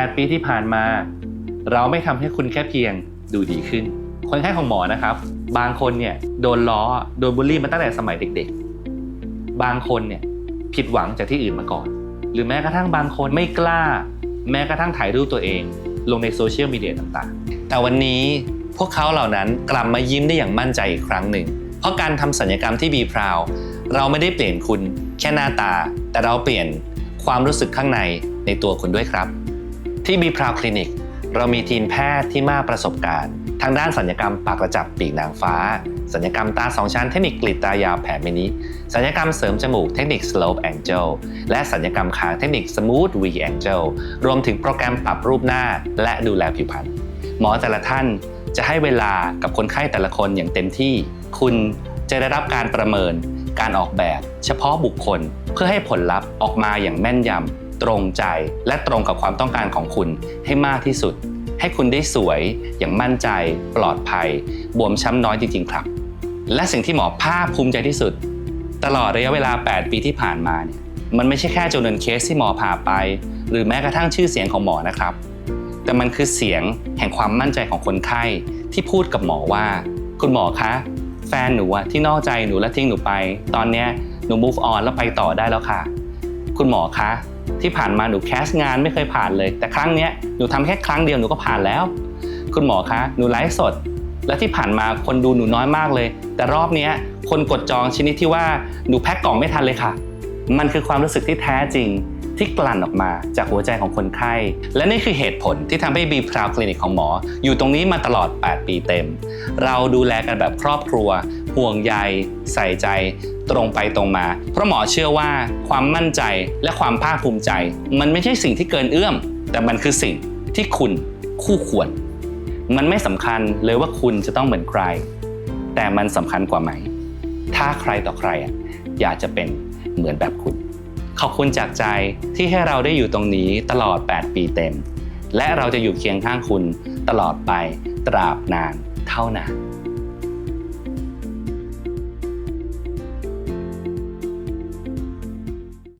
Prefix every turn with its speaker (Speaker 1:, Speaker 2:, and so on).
Speaker 1: 8 ปีที่ผ่านมา เราไม่ทำให้คุณแค่เพียงดูดีขึ้น คนไข้ของหมอนะครับ บางคนเนี่ยโดนล้อโดนบูลลี่มาตั้งแต่สมัยเด็ก ๆ บางคนเนี่ยผิดหวังจากที่อื่นมาก่อน หรือแม้กระทั่งบางคนไม่กล้า แม้กระทั่งถ่ายรูปตัวเอง ลงในโซเชียลมีเดียต่างๆ แต่วันนี้พวกเขาเหล่านั้นกลับมายิ้มได้อย่างมั่นใจอีกครั้งหนึ่ง เพราะการทำสัญญกรรมที่บีพราว เราไม่ได้เปลี่ยนคุณแค่หน้าตา แต่เราเปลี่ยนความรู้สึกข้างในในตัวคุณด้วยครับ ที่บีพราวคลินิก เรามีทีมแพทย์ที่มากประสบการณ์ ทางด้านสัญญกรรมปากกระจับปีกนางฟ้า สัญญกรรมตาสองชั้นเทคนิคกรีดตายาวแผ่มินิสัญญกรรมเสริมจมูกเทคนิค slope angel และสัญญกรรมคางเทคนิค smooth V angel รวมถึงโปรแกรมปรับรูปหน้า และดูแลผิวพรรณหมอแต่ละท่านจะให้เวลากับคนไข้แต่ละคนอย่างเต็มที่ คุณจะได้รับการประเมิน การออกแบบ เฉพาะบุคคล เพื่อให้ผลลัพธ์ออกมาอย่างแม่นยำ ตรงใจ และตรงกับความต้องการของคุณให้มากที่สุด ให้คุณได้สวยอย่างมั่นใจ ปลอดภัย บวมช้ำน้อยจริง ๆ ครับ และสิ่งที่หมอภาคภูมิใจที่สุด ตลอดระยะเวลา 8 ปีที่ผ่านมาเนี่ยมันไม่ใช่แค่จำนวนเคสที่หมอผ่าไป หรือแม้กระทั่งชื่อเสียงของหมอนะครับ แต่มันคือเสียงแห่งความมั่นใจของคนไข้ที่พูดกับหมอว่า คุณหมอคะ แฟนหนูอะที่นอกใจหนูและทิ้งหนูไป ตอนเนี้ยหนู move on แล้วไปต่อได้แล้วค่ะ คุณหมอคะ ที่ผ่านมาหนูแคสงานไม่เคยผ่านเลย แต่ครั้งเนี้ยหนูทำแค่ครั้งเดียวหนูก็ผ่านแล้ว คุณหมอคะหนูไลฟ์สด และที่ผ่านมาคนดูหนูน้อยมากเลย แต่รอบเนี้ยคนกดจองชนิดที่ว่าหนูแพ็คกล่องไม่ทันเลยค่ะ มันคือความรู้สึกที่แท้จริงที่กลั่นออกมาจากหัวใจของคนไข้ และนี่คือเหตุผลที่ทำให้บีพราวคลินิกของหมอ อยู่ตรงนี้มาตลอด 8 ปีเต็ม เราดูแลกันแบบครอบครัว ห่วงใย ใส่ใจ ตรงไปตรงมา เพราะหมอเชื่อว่าความมั่นใจและความภาคภูมิใจ มันไม่ใช่สิ่งที่เกินเอื้อม แต่มันคือสิ่งที่คุณคู่ควร มันไม่สำคัญเลยว่าคุณจะต้องเหมือนใคร แต่มันสำคัญกว่าไหม ถ้าใครต่อใครอยากจะเป็นเหมือนแบบคุณ ขอบคุณจากใจที่ให้เราได้อยู่ตรงนี้ตลอด 8 ปีเต็ม และเราจะอยู่เคียงข้างคุณตลอดไปตราบนานเท่านาน